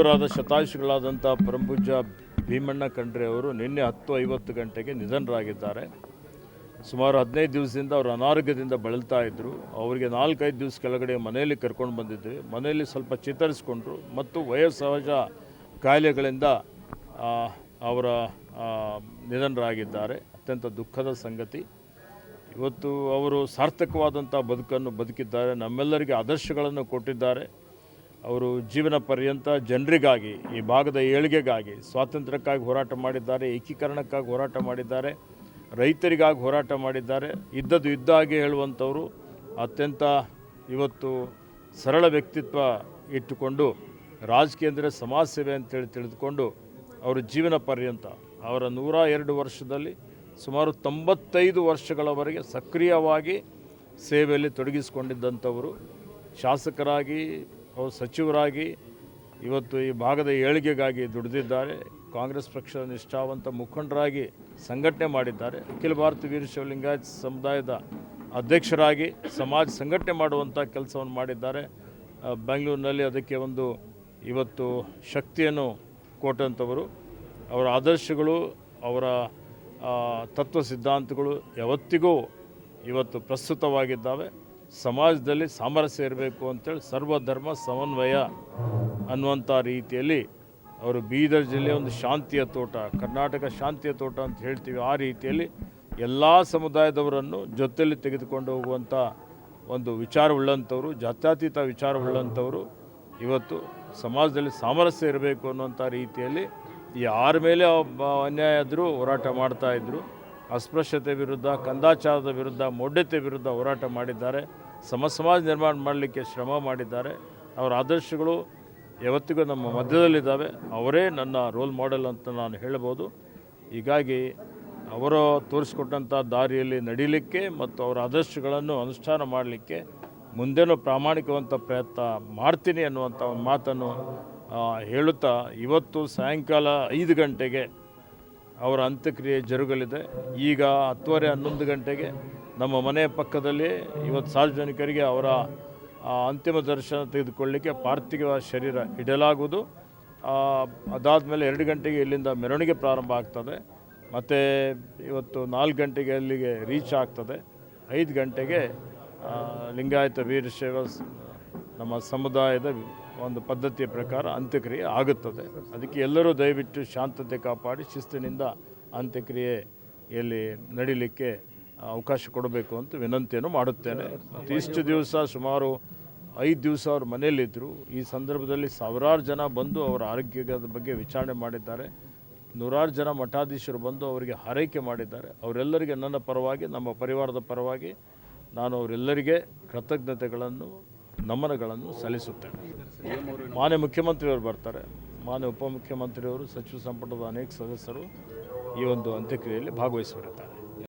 ಅವರಾದ ಶತಾಯುಷಿಗಳಾದಂಥ ಪರಮಪೂಜ್ಯ ಭೀಮಣ್ಣ ಖಂಡ್ರೆ ಅವರು ನಿನ್ನೆ ಹತ್ತು ಐವತ್ತು ಗಂಟೆಗೆ ನಿಧನರಾಗಿದ್ದಾರೆ. ಸುಮಾರು ಹದಿನೈದು ದಿವಸದಿಂದ ಅವರು ಅನಾರೋಗ್ಯದಿಂದ ಬಳಲ್ತಾ ಇದ್ದರು ಅವರಿಗೆ ನಾಲ್ಕೈದು ದಿವಸ ಕೆಳಗಡೆ ಮನೆಯಲ್ಲಿ ಕರ್ಕೊಂಡು ಬಂದಿದ್ವಿ. ಮನೆಯಲ್ಲಿ ಸ್ವಲ್ಪ ಚೇತರಿಸ್ಕೊಂಡ್ರು ಮತ್ತು ವಯೋಸಹಜ ಕಾಯಿಲೆಗಳಿಂದ ಅವರ ನಿಧನರಾಗಿದ್ದಾರೆ. ಅತ್ಯಂತ ದುಃಖದ ಸಂಗತಿ. ಇವತ್ತು ಅವರು ಸಾರ್ಥಕವಾದಂಥ ಬದುಕನ್ನು ಬದುಕಿದ್ದಾರೆ. ನಮ್ಮೆಲ್ಲರಿಗೆ ಆದರ್ಶಗಳನ್ನು ಕೊಟ್ಟಿದ್ದಾರೆ. ಅವರು ಜೀವನ ಪರ್ಯಂತ ಜನರಿಗಾಗಿ, ಈ ಭಾಗದ ಏಳಿಗೆಗಾಗಿ ಸ್ವಾತಂತ್ರ್ಯಕ್ಕಾಗಿ ಹೋರಾಟ ಮಾಡಿದ್ದಾರೆ, ಏಕೀಕರಣಕ್ಕಾಗಿ ಹೋರಾಟ ಮಾಡಿದ್ದಾರೆ, ರೈತರಿಗಾಗಿ ಹೋರಾಟ ಮಾಡಿದ್ದಾರೆ. ಇದ್ದದ್ದು ಇದ್ದ ಹಾಗೆ ಹೇಳುವಂಥವರು ಅತ್ಯಂತ ಇವತ್ತು ಸರಳ ವ್ಯಕ್ತಿತ್ವ ಇಟ್ಟುಕೊಂಡು, ರಾಜಕೀಯ ಅಂದರೆ ಸಮಾಜ ಸೇವೆ ಅಂತೇಳಿ ತಿಳಿದುಕೊಂಡು, ಅವರು ಜೀವನ ಪರ್ಯಂತ ಅವರ ನೂರ ಎರಡು ವರ್ಷದಲ್ಲಿ ಸುಮಾರು ತೊಂಬತ್ತೈದು ವರ್ಷಗಳವರೆಗೆ ಸಕ್ರಿಯವಾಗಿ ಸೇವೆಯಲ್ಲಿ ತೊಡಗಿಸಿಕೊಂಡಿದ್ದಂಥವರು, ಶಾಸಕರಾಗಿ ಅವರು ಸಚಿವರಾಗಿ ಇವತ್ತು ಈ ಭಾಗದ ಏಳಿಗೆಗಾಗಿ ದುಡಿದಿದ್ದಾರೆ. ಕಾಂಗ್ರೆಸ್ ಪಕ್ಷದ ನಿಷ್ಠಾವಂತ ಮುಖಂಡರಾಗಿ ಸಂಘಟನೆ ಮಾಡಿದ್ದಾರೆ. ಅಖಿಲ ಭಾರತ ಲಿಂಗಾಯತ ಸಮುದಾಯದ ಅಧ್ಯಕ್ಷರಾಗಿ ಸಮಾಜ ಸಂಘಟನೆ ಮಾಡುವಂಥ ಕೆಲಸವನ್ನು ಮಾಡಿದ್ದಾರೆ. ಬೆಂಗಳೂರಿನಲ್ಲಿ ಅದಕ್ಕೆ ಒಂದು ಇವತ್ತು ಶಕ್ತಿಯನ್ನು ಕೊಟ್ಟಂಥವರು ಅವರ ಆದರ್ಶಗಳು, ಅವರ ತತ್ವ ಸಿದ್ಧಾಂತಗಳು ಯಾವತ್ತಿಗೂ ಇವತ್ತು ಪ್ರಸ್ತುತವಾಗಿದ್ದಾವೆ. ಸಮಾಜದಲ್ಲಿ ಸಾಮರಸ್ಯ ಇರಬೇಕು ಅಂತೇಳಿ ಸರ್ವಧರ್ಮ ಸಮನ್ವಯ ಅನ್ನುವಂಥ ರೀತಿಯಲ್ಲಿ ಅವರು ಬೀದರ್ ಜಿಲ್ಲೆ ಒಂದು ಶಾಂತಿಯ ತೋಟ, ಕರ್ನಾಟಕ ಶಾಂತಿಯ ತೋಟ ಅಂತ ಹೇಳ್ತೀವಿ. ಆ ರೀತಿಯಲ್ಲಿ ಎಲ್ಲ ಸಮುದಾಯದವರನ್ನು ಜೊತೆಯಲ್ಲಿ ತೆಗೆದುಕೊಂಡು ಹೋಗುವಂಥ ಒಂದು ವಿಚಾರವುಳ್ಳಂಥವ್ರು ಜಾತ್ಯತೀತ ವಿಚಾರವುಳ್ಳಂಥವ್ರು ಇವತ್ತು ಸಮಾಜದಲ್ಲಿ ಸಾಮರಸ್ಯ ಇರಬೇಕು ಅನ್ನುವಂಥ ರೀತಿಯಲ್ಲಿ ಯಾರ ಮೇಲೆ ಅನ್ಯಾಯ ಆದರೂ ಹೋರಾಟ ಮಾಡ್ತಾಯಿದ್ರು ಅಸ್ಪೃಶ್ಯತೆ ವಿರುದ್ಧ, ಕಂದಾಚಾರದ ವಿರುದ್ಧ, ಮೌಢ್ಯತೆ ವಿರುದ್ಧ ಹೋರಾಟ ಮಾಡಿದ್ದಾರೆ. ಸಮ ಸಮಾಜ ನಿರ್ಮಾಣ ಮಾಡಲಿಕ್ಕೆ ಶ್ರಮ ಮಾಡಿದ್ದಾರೆ. ಅವರ ಆದರ್ಶಗಳು ಯಾವತ್ತಿಗೂ ನಮ್ಮ ಮಧ್ಯದಲ್ಲಿದ್ದಾವೆ. ಅವರೇ ನನ್ನ ರೋಲ್ ಮಾಡೆಲ್ ಅಂತ ನಾನು ಹೇಳ್ಬೋದು. ಹೀಗಾಗಿ ಅವರು ತೋರಿಸ್ಕೊಟ್ಟಂಥ ದಾರಿಯಲ್ಲಿ ನಡೀಲಿಕ್ಕೆ ಮತ್ತು ಅವರ ಆದರ್ಶಗಳನ್ನು ಅನುಷ್ಠಾನ ಮಾಡಲಿಕ್ಕೆ ಮುಂದೇನೂ ಪ್ರಾಮಾಣಿಕವಂಥ ಪ್ರಯತ್ನ ಮಾಡ್ತೀನಿ ಅನ್ನುವಂಥ ಒಂದು ಮಾತನ್ನು ಹೇಳುತ್ತಾ ಇವತ್ತು ಸಾಯಂಕಾಲ ಐದು ಗಂಟೆಗೆ ಅವರ ಅಂತ್ಯಕ್ರಿಯೆ ಜರುಗಲಿದೆ. ಈಗ ಹತ್ತುವರೆ ಹನ್ನೊಂದು ಗಂಟೆಗೆ ನಮ್ಮ ಮನೆಯ ಪಕ್ಕದಲ್ಲಿ ಇವತ್ತು ಸಾರ್ವಜನಿಕರಿಗೆ ಅವರ ಅಂತಿಮ ದರ್ಶನ ತೆಗೆದುಕೊಳ್ಳಲಿಕ್ಕೆ ಪಾರ್ಥಿವ ಶರೀರ ಇಡಲಾಗುವುದು. ಅದಾದ ಮೇಲೆ ಎರಡು ಗಂಟೆಗೆ ಇಲ್ಲಿಂದ ಮೆರವಣಿಗೆ ಪ್ರಾರಂಭ ಆಗ್ತದೆ. ಮತ್ತು ಇವತ್ತು ನಾಲ್ಕು ಗಂಟೆಗೆ ಅಲ್ಲಿಗೆ ರೀಚ್ ಆಗ್ತದೆ. ಐದು ಗಂಟೆಗೆ ಲಿಂಗಾಯತ ವೀರಶೈವ ನಮ್ಮ ಸಮುದಾಯದ ಒಂದು ಪದ್ಧತಿಯ ಪ್ರಕಾರ ಅಂತ್ಯಕ್ರಿಯೆ ಆಗುತ್ತದೆ. ಅದಕ್ಕೆ ಎಲ್ಲರೂ ದಯವಿಟ್ಟು ಶಾಂತತೆ ಕಾಪಾಡಿ, ಶಿಸ್ತಿನಿಂದ ಅಂತ್ಯಕ್ರಿಯೆಯಲ್ಲಿ ನಡೀಲಿಕ್ಕೆ ಅವಕಾಶ ಕೊಡಬೇಕು ಅಂತ ವಿನಂತಿಯನ್ನು ಮಾಡುತ್ತೇನೆ. ಮತ್ತು ಇಷ್ಟು ದಿವಸ ಸುಮಾರು ಐದು ದಿವಸ ಅವರು ಮನೆಯಲ್ಲಿದ್ದರು ಈ ಸಂದರ್ಭದಲ್ಲಿ ಸಾವಿರಾರು ಜನ ಬಂದು ಅವರ ಆರೋಗ್ಯದ ಬಗ್ಗೆ ವಿಚಾರಣೆ ಮಾಡಿದ್ದಾರೆ. ನೂರಾರು ಜನ ಮಠಾಧೀಶರು ಬಂದು ಅವರಿಗೆ ಹಾರೈಕೆ ಮಾಡಿದ್ದಾರೆ. ಅವರೆಲ್ಲರಿಗೆ ನನ್ನ ಪರವಾಗಿ, ನಮ್ಮ ಪರಿವಾರದ ಪರವಾಗಿ ನಾನು ಅವರೆಲ್ಲರಿಗೆ ಕೃತಜ್ಞತೆಗಳನ್ನು ನಮನಗಳನ್ನು ಸಲ್ಲಿಸುತ್ತೇನೆ. ಮಾನ್ಯ ಮುಖ್ಯಮಂತ್ರಿಯವರು ಬರ್ತಾರೆ. ಮಾನ್ಯ ಉಪಮುಖ್ಯಮಂತ್ರಿಯವರು, ಸಚಿವ ಸಂಪುಟದ ಅನೇಕ ಸದಸ್ಯರು ಈ ಒಂದು ಅಂತ್ಯಕ್ರಿಯೆಯಲ್ಲಿ ಭಾಗವಹಿಸಲಿದ್ದಾರೆ.